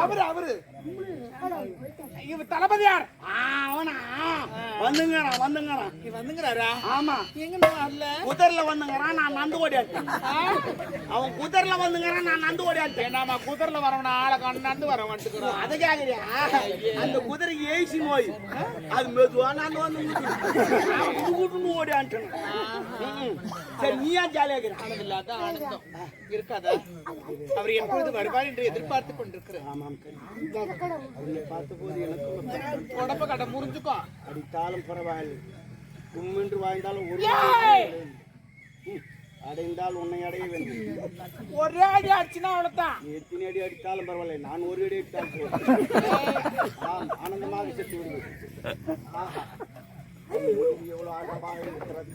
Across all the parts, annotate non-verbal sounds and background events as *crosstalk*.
அவரு அவரு. இவ தளபதியார் அவனா? வந்துங்கண்ணா வந்துங்கண்ணா நீ வந்துங்கிறாரா ஆமா. எங்க வரல? குதிரைல வந்துங்கிறான் நான் நந்து ஓடியாட்டேன் அவன் குதிரைல வந்துங்கிறான் நான் நந்து ஓடியாட்டேன் நாம குதிரைல வரவன ஆளை கண்டாண்டு வர வந்துக்கிறோம் அதை கேக்குறியா? அந்த குதிரை ஏசி நோய். அது மெதுவா நான் வந்து கூட்டுன்னு ஓடியாட்டேன் சரி நீ ஏன் ஜாலியா இருக்கிற? இல்லாத ஆனந்தம். இருக்காதா? அவர் எப்பொழுது வருவார் என்று எதிர்பார்த்து கொண்டிருக்கிறேன் ஆமாம் அவனை பார்த்தபோது எனக்கு உடம்ப கட்ட முறிஞ்சுக்கோ அடித்தாலும் பரவாயில்லை. உம்மென்று வாழ்ந்தாலும் ஒரு அடைந்தால் உன்னை அடைய வேண்டும். ஒரே அடி அடிச்சுனா அவ்வளவுதான். நீ எத்தனை அடி அடித்தாலும் பரவாயில்லை. நான் ஒரு அடி அடித்தால் போதும். ஆனந்தமாக செத்து விடுவேன். எவ்வளவு ஆழமாக இருக்கிறது.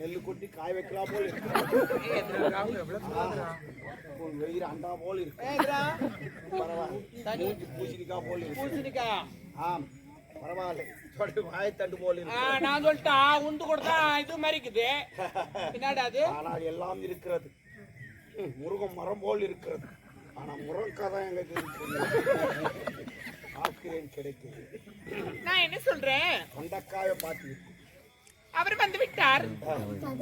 நெல்லு கொட்டி காய வைக்கலாம் போல். உன் வெயிறு அண்டா போல் இருக்கு. பரவாயில்லை. பூசணிக்காய் போல் இருக்கு. பூசணிக்கா? ஆம். பரவாயில்லை. வாயத்தண்டு போல் இருக்கு. நான் சொல்லிட்டா உண்டு கொடுத்தா இது மாதிரி இருக்குது என்னடா அது? ஆனால் எல்லாம் இருக்கிறது. ம், முருகம் மரம் போல் இருக்கிறது. ஆனா முருங்கதான் எங்க இருக்கு. ஆக்கிறேன் கிடைக்குது நான் என்ன சொல்றேன்? கொண்டக்காய பார்த்து அவர் வந்து விட்டார்.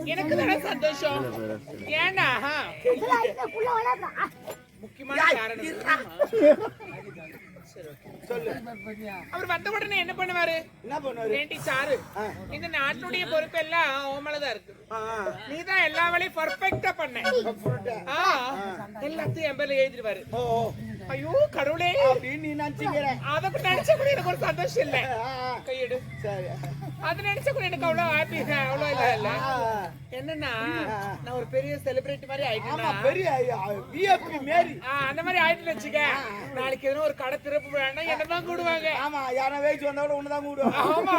எனக்கு தானே சந்தோஷம். ஏன்னா முக்கியமான காரணம் அவர் வந்த உடனே என்ன பண்ணுவாரு? என்ன பண்ணுவாரு? ஏண்டி சாரு. இந்த நாட்டுடைய பொறுப்பெல்லாம் ஓமலதான் இருக்கு. ஆ. நீதான் எல்லா வேலையும் பர்ஃபெக்டா பண்ண. எல்லாத்தையும் என் பேர்ல எழுதிடுவாரு. ஓ ஓ. ஐயோ கடவுளே. அப்படின்னு நீ நினைச்சுக்கிற. அதை கூட நினைச்ச கூட எனக்கு ஒரு சந்தோஷம் இல்ல. கையெடு. சரி. அது நினைச்ச கூட எனக்கு அவ்வளவு ஹாப்பி அவ்வளவு இல்ல. இல்ல. என்னன்னா நான் ஒரு பெரிய செலிபிரிட்டி மாதிரி ஆமா ஆயிட்டேன்னா பெரிய விஐபி மாரி. அந்த மாதிரி ஆயிட்டு வச்சுக்க. நாளைக்கு எதுவும் ஒரு கடை திறப்பு வேணா என்னதான் கூடுவாங்க. ஆமா யாரா வேச்சு வந்தா கூட உன்னதான் கூடுவாங்க. ஆமா.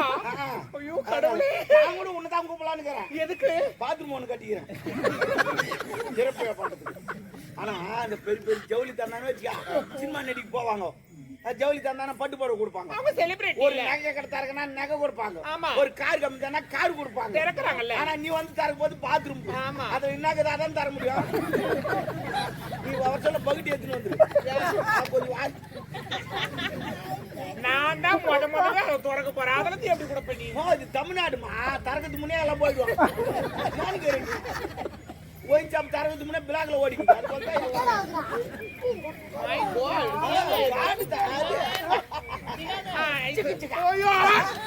ஐயோ கடவுளே. நான் கூட உன்னதான் கூப்பிடலான்னு இருக்கிறேன் எதுக்கு? பாத்ரூம் ஒன்று கட்டிக்கிறேன். *laughs* சிறப்பு பண்றதுக்கு ஆனா அந்த பெரிய பெரிய ஜவுளி தந்தானே வச்சுக்கா. சினிமா நடிக்கு போவாங்க. ஜவுளி தந்தானே பட்டு புடவை கொடுப்பாங்க. அவங்க செலிபிரிட்டி ஒரு நகை கடை தரக்குன்னா நகை கொடுப்பாங்க. ஆமா. ஒரு கார் கம்மி தானே கார் கொடுப்பாங்க. திறக்கறாங்கல்ல. ஆனா நீ வந்து தரக்கும் போது பாத்ரூம் ஆமா. அது என்னக்குது அதான் தர முடியும். நீ அவர் சொல்ல பகுதி எடுத்துன்னு வந்துரு. கொஞ்சம் நான் தான் முத முதல்ல அதை திறக்க போறேன். எப்படி கூட பண்ணி ஓ, இது தமிழ்நாடுமா? தரக்கத்துக்கு முன்னே எல்லாம் போயிடுவாங்க. ஓயின் சாப் தரக்கத்துக்கு முன்னே பிளாக்ல ஓடிக்குது அது போல தான் எல்லாம். My God. யாரு தராது? ஆ, இது- ஐயோ,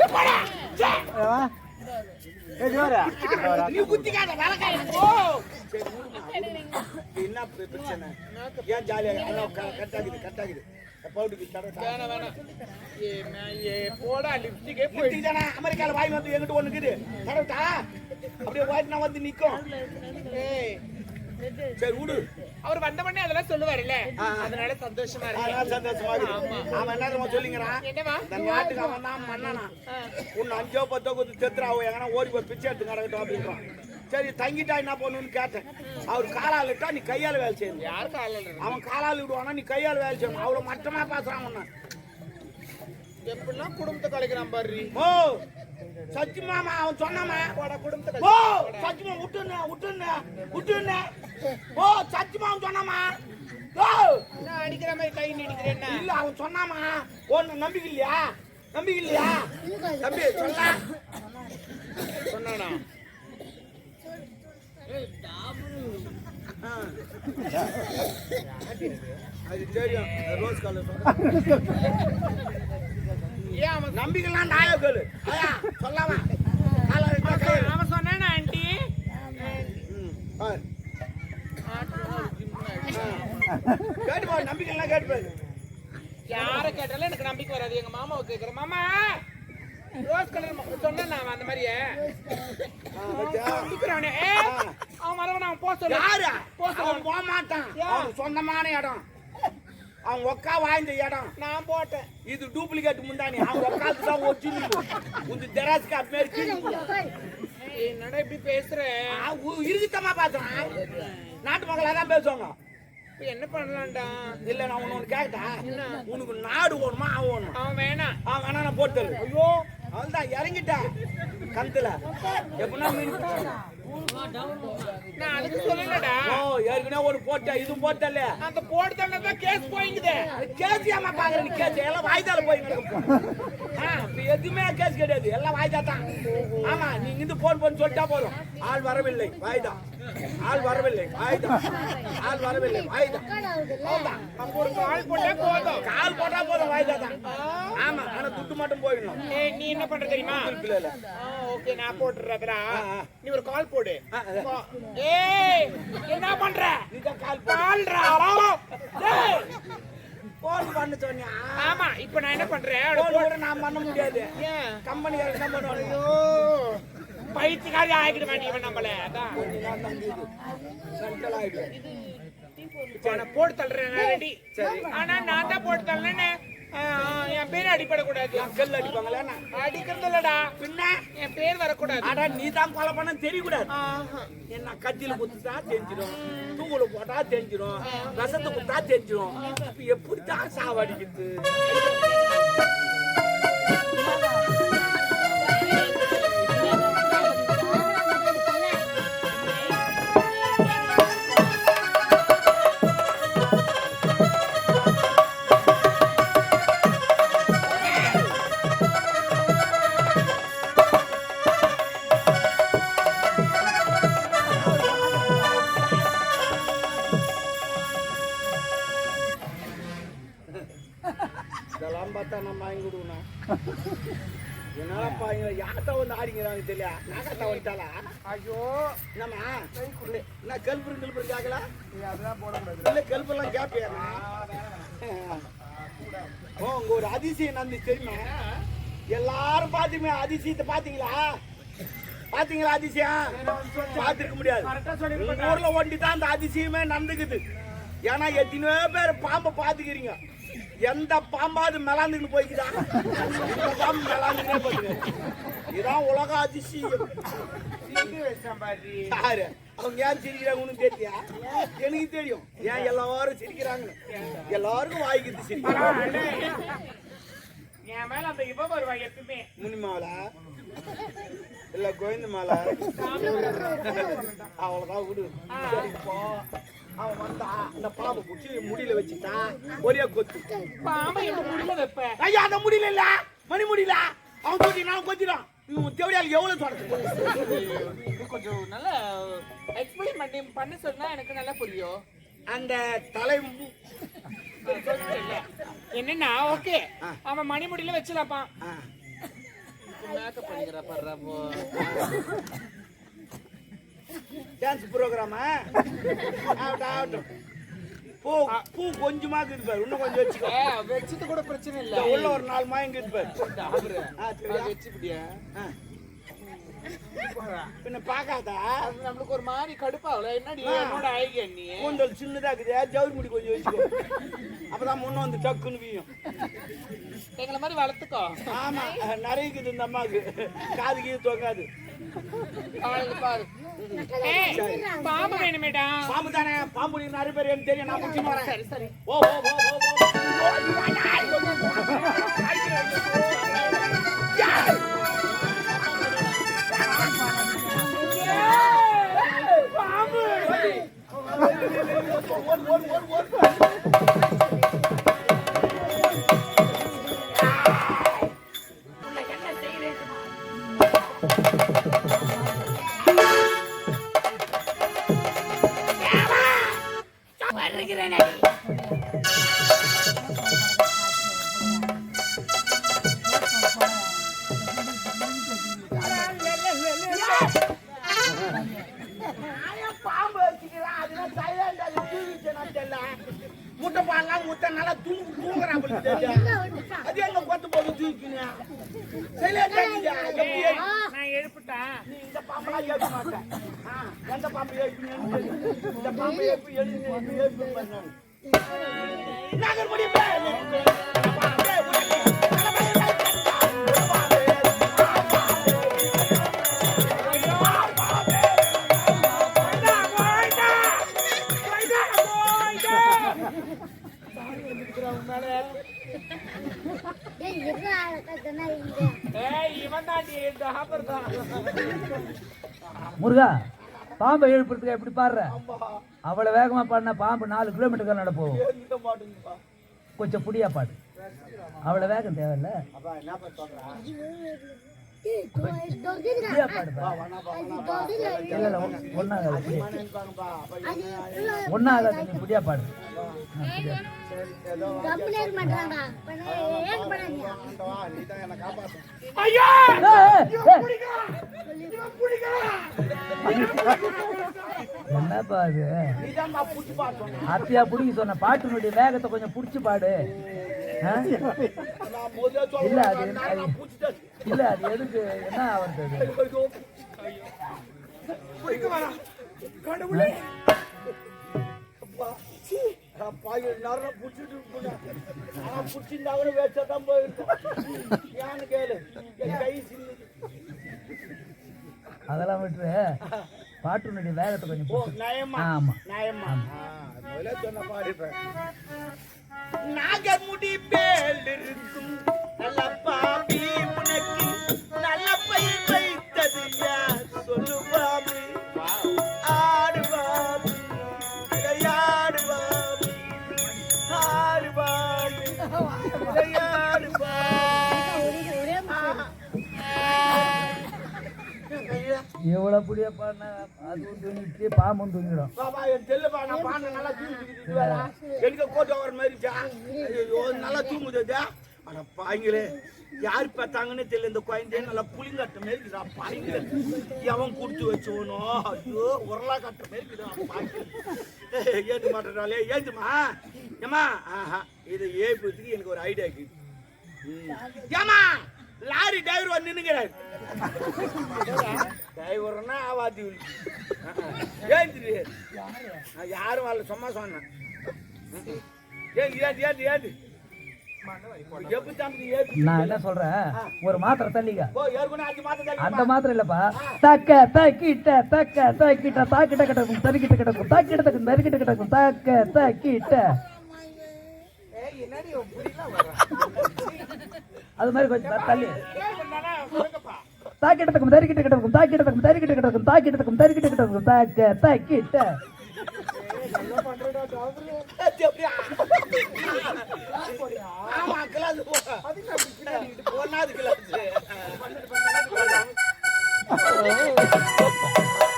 போடா. சே. நீ குத்திக்காத வேலைக்கார ஓ சரி, விடுமா. என்ன பிர- பிரச்சனை ஏன் ஜாலியா எல்லாம் க- கட்டாகுது கட்டாகுது பவுடுக்கு தர வேணாம், வேணாம். ஏ, மே- ஏ, போடா லிப்ஸ்டிக்கே போயிடுச்சு லிப்டிக் தானே அமெரிக்கால வாங்கி வந்து எங்கிட்ட ஒண்ணு இருக்குது தரட்டா அப்படியே வாய்ட்டு நான் வந்து நிக்கும். ஏய், சரி விடு. அவர் வந்த உடனே அதெல்லாம் சொல்லுவாருல்ல. அதனால சந்தோஷமா இருக்கு. சந்தோஷமா இருக்குது அவன் என்ன தெரியுமா சொல்லிங்கிறான் என்னவா இந்த நாட்டுக்கு அவன் தான் மன்னனா. உன்னை அஞ்சோ பத்தோ கொடுத்து செத்துறாவோ எங்கன்னா ஓடி போய் பிச்சை எடுத்து கிடக்கட்டும் அப்படின்றான். சரி தங்கிட்டா என்ன பண்ணுன்னு கேட்டேன். அவர் காலால் விட்டா நீ கையால வேலை செய்யணும். யாருக்கு ஆள் அவன் காலால் விடுவானா நீ கையால் வேலை செய்யணும். அவ்வளவு மட்டமா பேசுறான் உன்னை எப்படிலாம் குடும்பத்தை கலைக்கிறான் பாரு. ஓ சச்சி மாமா அவன் சொன்னாமா? ஓ கலைக்கிறான். சச்சிமா விட்டுன்னு விட்டுன்னு விட்டுன்னு ஓ சச்சிமா அவன் சொன்னாமா? ஓ. அடிக்கிற மாதிரி கை நீடிக்கிறேன் இல்ல அவன் சொன்னாமா? ஒன்னு நம்பிக்கை இல்லையா? நம்பிக்கை இல்லையா? தம்பி சொல்ல சொன்னானா? அது தெரியும். Rose colour. ஏன் அவன் நம்பிக்கைலாம் நாயா கேளு ஐயா அவன் சொன்னானா ஆண்டி? ம், பாரு. கேட்டு பாரு நம்பிக்கைலாம் கேட்டு பாரு யார கேட்டாலும் எனக்கு நம்பிக்கை வராது. எங்க மாமாவை கேக்குறேன். மாமா ரோஸ் கலர் சொன்னேன் நான் அந்த மாதிரியே? நம்பிக்கிறானே. அவன் போக சொல்லு. யாரு? போ சொல்லு. அவன் போக மாட்டான் சொந்தமான இடம். அவன் ஒக்கா வாய்ந்த இடம். நான் போட்டேன். இது டூப்ளிகேட் முந்தானி அவன் ஒக்காத்து தான் ஒரிஜினல் உங்க ஜெராஸ்க்கு அப்படி என்னடா இப்படி பேசுற? இருக்குத்தமா பாத்துறான் நாட்டு மக்களா தான் பேசுவாங்க. என்ன பண்ணலாம்டா? இல்ல நான் உன்னை ஒண்ணு கேட்டா? உனக்கு நாடு வேணுமா அவன் வேணுமா அவன் வேணாம். அவன் வேணா நான் போட்டு ஐயோ அவன்தான் இறங்கிட்டேன். கந்துல எப்படின்னா மீன் பிடிச்சான். நான் அதுக்கு சொல்லலடா. ஓ ஏற்கனவே ஒரு போட்ட இதுவும் போட்டல அந்த போட்டு தான் கேஸ் போயிங்குது. கேஸ் ஏமா பாக்குற நீ கேஸ் எல்லாம் வாய்தால போய் இப்ப எதுவுமே கேஸ் கிடையாது. எல்லாம் வாய்தா தான். ஆமா நீங்க இருந்து போன் பண்ணி சொல்லிட்டா போதும். ஆள் வரவில்லை வாய்தா ஆள் வரவில்லை வாய்தா ஆள் வரவில்லை வாய்தா கால் போட்டா போதும். கால் போட்டா போதும் வாய்தா தான். ஆமா. ஆனா துட்டு மட்டும் போயிடணும். நீ என்ன பண்ற தெரியுமா? ஓகே நான் ஆ. நீ ஒரு கால் போடு. ஏய் என்ன பண்ற? நீதான் கால் டேய் போன் பண்ண சொன்னியா ஆமா இப்போ நான் என்ன பண்றேன்? போன் நான் பண்ண முடியாது. ஏன்? கம்பெனி தான் பண்ணுவாங்க பைத்தியக்காரி ஆகிட வேண்டியவன் நம்மள. அதான். தான் போட்டு தள்ளுறேன் ரெடி. ஆனா நான் தான் போட்டு தள்ளேன்னு என் பேர் அடிபடக்கூடாது. கல் அடிப்பாங்களே அடிக்கிறது இல்லடா. பின்ன? என் பேர் வரக்கூடாது. ஆடா நீ தான் கொலை பண்ண தெரியக்கூடாது. என்ன கத்தியில குத்துட்டா தெரிஞ்சிடும். தூக்குல போட்டா தெரிஞ்சிடும். விஷத்தை குத்தா தெரிஞ்சிடும். இப்ப எப்படித்தான் சாவடிக்குது இதெல்லாம் பார்த்தா நம்ம வாங்கி விடுவோம் என்னப்பா இங்க யார்கிட்ட வந்து ஆடிங்கிறாங்க தெரியல. நாகத்தா வந்துட்டாளா? ஐயோ. என்னம்மா? என்ன கல்புரு கல்புரு கேட்கல இல்ல கல்பெல்லாம் கேப்பியா? ஓ உங்க ஒரு அதிசயம் நடந்துச்சு தெரியுமா? எல்லாரும் பாத்தீங்க அதிசயத்தை பாத்தீங்களா? பாத்தீங்களா அதிசயம்? பாத்துருக்க முடியாது. ஊர்ல ஒண்டி தான் அந்த அதிசயமே நடந்துக்குது. ஏன்னா எத்தனையோ பேர் பாம்பை பாத்துக்கிறீங்க எந்த பாம்பாவது மெலாந்துன்னு போய்க்குதா? இந்த பாம்பு மெலாந்துனே போகுது இதான் உலக அதிசயம். யாரு? அவங்க ஏன் சிரிக்கிறாங்கன்னு தெரியா எனக்கு தெரியும். ஏன் எல்லாரும் சிரிக்கிறாங்கன்னு? எல்லாருக்கும் வாய்க்குது சிரிக்கிறாங்க. என் மேல அந்த இவ வருவா எப்பவுமே முனிமாவல இல்ல கோவிந்த மாலை அவ்வளவுதான் விடு அவன் வந்தா அந்த பாம்பை பிடிச்சி முடியல வச்சுட்டா ஒரே கொத்து. பாம்பை முடியல வைப்ப? ஐயா அந்த முடியல இல்ல. மணி முடியல. அவன் தூக்கி நான் கொத்திடான் இவன் தேவையால் எவ்வளவு தொடர்ந்து கொஞ்சம் நல்லா எக்ஸ்பிளைன் பண்ணி பண்ண சொன்னா எனக்கு நல்லா புரியும். அந்த தலை என்னன்னா ஓகே. ஆ. அவன் மணிமுடியில வச்சிடப்பான் ஆ, மேக்கப் பண்ணிக்கிற படுறப்போ டான்ஸ் ப்ரோக்ராமா ஆகட்டும் பூ பூ கொஞ்சமா இருக்குது பாரு. இன்னும் கொஞ்சம் வச்சுக்கோ. வச்சது கூட பிரச்சனை இல்ல. உள்ள ஒரு நாலு மாயம் இருக்குது பாரு. பின்ன பார்க்காதா அது நம்மளுக்கு ஒரு மாதிரி கடுப்பாகல என்னடி. என்னோட ஐடியா நீ கூந்தல் சின்னதா இருக்குது ஜவுரி முடி கொஞ்சம் வச்சுக்கோ அப்பதான் முன்ன வந்து டக்குன்னு வீயும் எங்களை மாதிரி வளர்த்துக்கோ ஆமா நிறைய இருக்குது இந்த அம்மாவுக்கு காது கீது தொங்காது அவளுக்கு பாரு பாம்பு வேணுமேடா பாம்பு தானே பாம்பு நிறைய பேர் எனக்கு தெரியும் நான் முடிச்சு வரேன் சரி சரி ஓ ஓ ஓ ஓ ஓ அது முட்டை பால்லாம் முட்டை நல்லா தூங்கு தூங்குறான் அப்படி தெரியல அது எங்க கொத்து போது தூக்கினா சைலண்ட் நீ இந்த பாம்பெல்லாம் ஏற்க மாட்டேன் எந்த பாம்பு ஏற்கனவே இந்த பாம்பு ஏற்பு எழுந்து ஏற்பு பண்ணாங்க நாங்கள் முருகா பாம்பை எழுப்புறதுக்கு எப்படி பாடுற? அவ்வளவு வேகமா பாடினா பாம்பு நாலு கிலோமீட்டர் நடப்போம் போகும். கொஞ்சம் புடியா பாடு. அவ்வளவு வேகம் தேவையில்ல. அப்பா என்ன புடியா. புடியா பாடு. ஐயா! என்னப்பா அது? அத்தியா புடிக்க சொன்ன பாட்டினுடைய வேகத்தை கொஞ்சம் புடிச்சு பாடு. இல்ல, அது- இல்ல அது எதுக்கு? என்ன ஆகுறது அது? அப்பா, எல்லாரும் புடிச்சிட்டு இருக்கணும். ஆனா புடிச்சிருந்தா கூட வேஸ்டா தான் போயிருக்கும். ஏன்னு கேளு. கை சின்னுது. அதெல்லாம் விட்டுரு பாட்டினுடைய வேகத்தை கொஞ்சம்? ஆமா நயமா? முதல்ல சொன்ன பாரு. நாகமுடி எவ்வளவு புடியா பாடினா அதுவும் தூங்கிட்டு பாம்பும் தூங்கிடும். நான் பாண்ட நல்லா தூங்குது எனக்கு கோட்டை வர மாதிரிச்சா நல்லா தூங்குது ஆனால் அட பாய்ங்களே யார் பார்த்தாங்கன்னு தெரியல இந்த குழந்தை நல்லா புளிங்கட்ட மாதிரி இருக்குதா பாய்ங்களே எவன் கொடுத்து வச்சவனோ? ஐயோ உரலா கட்ட மாதிரி பாய்ங்க பாய்ங்களே ஏந்து மாட்டாலே ஏந்துமா ஏமா ஆஹா இதை ஏற்படுறதுக்கு எனக்கு ஒரு ஐடியா இருக்குது ம். ஏம்மா லாரி டிரைவர் வந்து நின்னுங்கிறாரு டிரைவர்னா ஆவாதி ஏந்திரு நான் யாரும் வரல சும்மா சொன்னேன். ஏது ஏது ஏது ஏது நான் என்ன சொல்றேன்? ஒரு மாத்திரை மாதம் அந்த மாத்திரை இல்லப்பா. தக்க தக்கிட்ட தக்க தக்கிட்ட தாக்கிட்ட கிடக்கும் தறிக்கிட்ட கிடக்கும் தாக்கிட்ட தக்கும் தறிக்கிட்ட கிடக்கும் தக்க தக்கிட்ட. அது மாதிரி கொஞ்சம் தள்ளி. ஏய் பண்ணானா சொல்லுங்கப்பா தாக்கிட்ட தக்கும் தறிக்கிட்ட கிடக்கும் தாக்கிட்ட. தக்கும் தறிக்கிட்ட கிடக்கும் தாக்கிட்ட தக்கும் தறிக்கிட்ட கிடக்கும் தாக்க தக்கிட்ட ஒன்னாவது கிளாஸ். *laughs*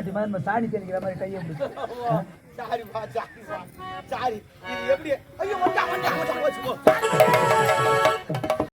தமிழ்நாட்டு மாதிரி நம்ம சாணி தெளிக்கிற மாதிரி கையை பிடிச்சி. சாரி சாரி இது எப்படி? ஐயோ